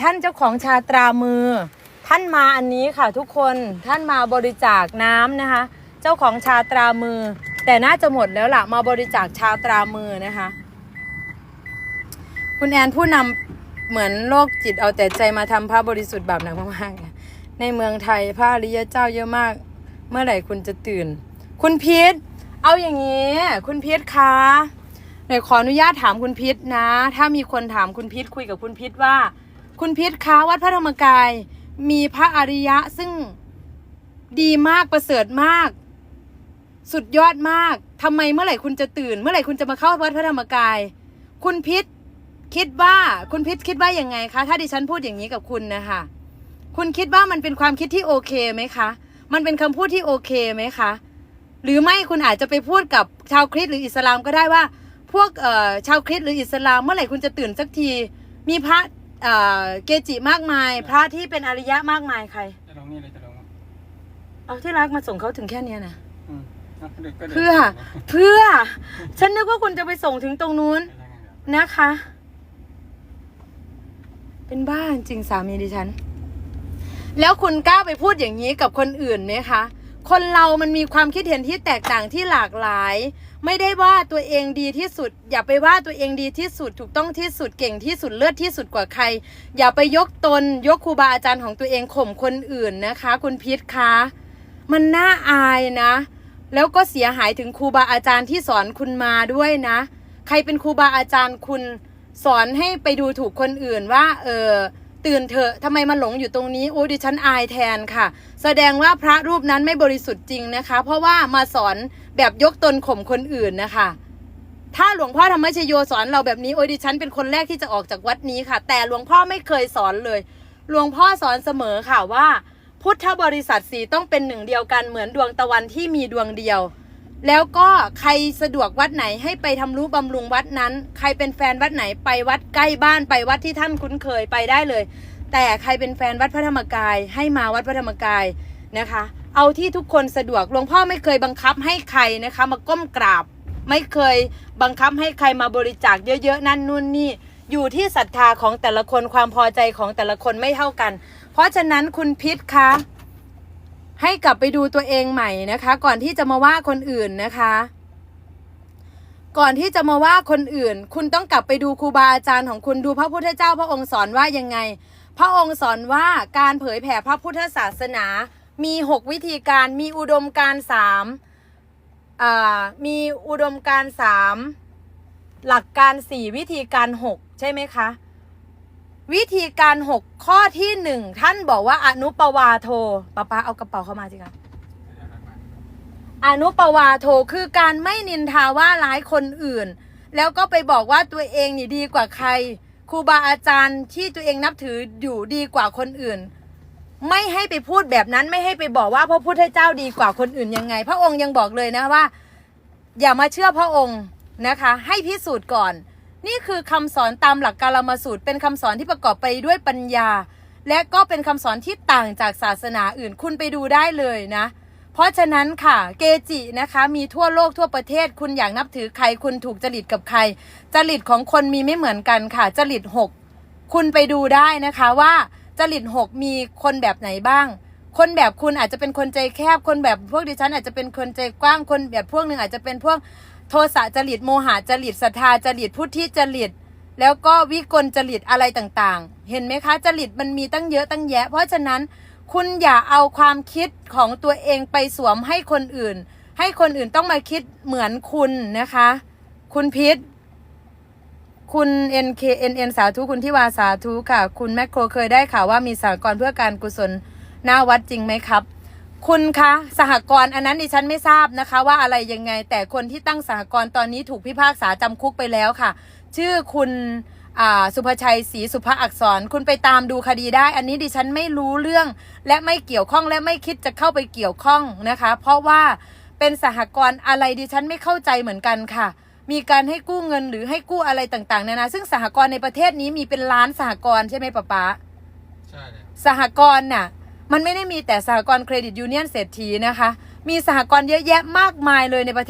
ท่านเจ้าของชาตรามือ ท่านมาอันนี้ค่ะทุกคนท่านมาบริจาคน้ำนะคะ เจ้าของชาตรามือ แต่น่าจะหมดแล้วล่ะมาบริจาคชาตรามือนะคะ คุณแอนผู้นำเหมือนโรคจิตเอาแต่ใจมาทำพระบริสุทธิ์บาปหนักมากๆในเมืองไทยพระอริยเจ้าเยอะมาก เมื่อไหร่คุณจะตื่น คุณพีทเอาอย่างนี้ คุณพีทคะหน่อยขออนุญาตถามคุณพีทนะ ถ้ามีคนถามคุณพีทคุยกับคุณพีทว่า คุณพีทคะวัดพระธรรมกาย มีพระอริยะซึ่งดีมากประเสริฐมาก สุดยอดมากทำไมเมื่อไหร่คุณจะตื่น เมื่อไหร่คุณจะมาเข้าวัดพระธรรมกาย คุณพิษคิดว่าคุณพิษคิดว่ายังไงคะ ถ้าดิฉันพูดอย่างนี้กับคุณนะคะคุณคิดว่ามันเป็นความคิดที่โอเคไหมคะ มันเป็นคำพูดที่โอเคไหมคะ หรือไม่คุณอาจจะไปพูดกับชาวคริสต์หรืออิสลามก็ได้ว่า พวกเอ่อชาวคริสต์หรืออิสลามเมื่อไหร่คุณจะตื่นสักที มีพระ เอ่อเกจิมากมาย พระที่เป็นอริยะมากมายใคร จะลงนี่เลยจะลงเอาที่รักมาส่งเขาถึงแค่เนี้ยนะอืมอะเดี๋ยวก็ดี๋ยวเพื่อเพื่อ ฉันนึกว่าคุณจะไปส่งถึงตรงนู้นเดี๋ยวยังไงเดี๋ยวนะคะ เป็นบ้าจริงสามีดิฉัน แล้วคุณกล้าไปพูดอย่างนี้กับคนอื่นไหมคะ คนเรามันมีความคิดเห็นที่แตกต่างที่หลากหลาย ไม่ได้ว่าตัวเองดีที่สุด อย่าไปว่าตัวเองดีที่สุด ถูกต้องที่สุดเก่งที่สุดเลิศที่สุดกว่าใคร อย่าไปยกตนยกครูบาอาจารย์ของตัวเองข่มคนอื่นนะคะ คุณพิษคะมันน่าอายนะ แล้วก็เสียหายถึงครูบาอาจารย์ที่สอนคุณมาด้วยนะ ใครเป็นครูบาอาจารย์คุณสอนให้ไปดูถูกคนอื่นว่า เออ ตื่นเถอะทำไมมาหลงอยู่ตรงนี้โอ้ดิฉันอายแทนค่ะ แสดงว่าพระรูปนั้นไม่บริสุทธิ์จริงนะคะ เพราะว่ามาสอนแบบยกตนข่มคนอื่นนะคะ ถ้าหลวงพ่อธรรมชโยสอนเราแบบนี้โอ้ดิฉันเป็นคนแรกที่จะออกจากวัดนี้ค่ะ แต่หลวงพ่อไม่เคยสอนเลย หลวงพ่อสอนเสมอค่ะว่า พุทธบริษัทสี่ต้องเป็นหนึ่งเดียวกันเหมือนดวงตะวันที่มีดวงเดียว แล้วก็ใครสะดวกวัดไหนให้ไปทำรู้บำรุงวัดนั้น ใครเป็นแฟนวัดไหนไปวัดใกล้บ้านไปวัดที่ท่านคุ้นเคยไปได้เลย แต่ใครเป็นแฟนวัดพระธรรมกายให้มาวัดพระธรรมกายนะคะ เอาที่ทุกคนสะดวกหลวงพ่อไม่เคยบังคับให้ใครนะคะมาก้มกราบ ไม่เคยบังคับให้ใครมาบริจาคเยอะๆนั่นนู่นนี่อยู่ที่ศรัทธาของแต่ละคนความพอใจของแต่ละคนไม่เท่ากัน เพราะฉะนั้นคุณพิษคะ ให้กลับไปดูตัวเองใหม่นะคะ ก่อนที่จะมาว่าคนอื่นนะคะ ก่อนที่จะมาว่าคนอื่น คุณต้องกลับไปดูครูบาอาจารย์ของคุณดูพระพุทธเจ้าพระองค์สอนว่ายังไง พระองค์สอนว่าการเผยแผ่พระพุทธศาสนา มีหกวิธีการมีอุดมการสามมีอุดมการสามหลักการสี่วิธีการหกใช่ไหมคะ วิธีการหกข้อที่หนึ่งท่านบอกว่าอนุปวาโทป้าป้าเอากระเป๋าเข้ามาสิคะเดี๋ยวรับมอนุปวาโทคือการไม่นินทาว่าร้ายคนอื่น แล้วก็ไปบอกว่าตัวเองนี่ดีกว่าใครครูบาอาจารย์ที่ตัวเองนับถืออยู่ดีกว่าคนอื่น ไม่ให้ไปพูดแบบนั้นไม่ให้ไปบอกว่าพระพุทธเจ้าดีกว่าคนอื่นยังไง พระองค์ยังบอกเลยนะว่า อย่ามาเชื่อพระองค์นะคะ ให้พิสูจน์ก่อน นี่คือคำสอนตามหลักการมาสูตร เป็นคำสอนที่ประกอบไปด้วยปัญญา และก็เป็นคำสอนที่ต่างจากศาสนาอื่นคุณไปดูได้เลยนะ เพราะฉะนั้นค่ะเกจินะคะมีทั่วโลกทั่วประเทศ คุณอยากนับถือใคร คุณถูกจริตกับใคร จริตของคนมีไม่เหมือนกันค่ะ จริตหกคุณไปดูได้นะคะว่าจริตหกมีคนแบบไหนบ้าง คนแบบคุณอาจจะเป็นคนใจแคบ คนแบบพวกดิฉันอาจจะเป็นคนใจกว้าง คนแบบพวกหนึ่งอาจจะเป็นพวก โทสะจริตโมหะจริตศรัทธาจริตพุทธิจริตแล้วก็วิกลจริตอะไรต่างๆ เห็นไหมคะจริตมันมีตั้งเยอะตั้งแยะ เพราะฉะนั้นคุณอย่าเอาความคิดของตัวเองไปสวมให้คนอื่น ให้คนอื่นต้องมาคิดเหมือนคุณนะคะ คุณพิษ คุณ NKNN สาธุคุณที่วาสาธุค่ะ คุณแมคโครเคยได้ข่าวว่ามีสหกรเพื่อการกุศลหน้าวัดจริงไหมครับ คุณคะสหกรณ์อันนั้นดิฉันไม่ทราบนะคะ ว่าอะไรยังไง แต่คนที่ตั้งสหกรณ์ตอนนี้ถูกพิพากษาจำคุกไปแล้วค่ะ ชื่อคุณอ่าสุภชัยศรีสุภอักษร คุณไปตามดูคดีได้ อันนี้ดิฉันไม่รู้เรื่อง และไม่เกี่ยวข้องและไม่คิดจะเข้าไปเกี่ยวข้องนะคะ เพราะว่าเป็นสหกรณ์อะไรดิฉันไม่เข้าใจเหมือนกันค่ะ มีการให้กู้เงินหรือให้กู้อะไรต่างๆนานาซึ่งสหกรณ์ในประเทศนี้มีเป็นล้านสหกรณ์ใช่ไหมป๊าป๊าใช่เลยสหกรณ์น่ะ มันไม่ได้มีแต่สหกรณ์เครดิตยูเนียนเศรษฐีนะคะ มีสหกรณ์เยอะแยะมากมายเลยในประเทศ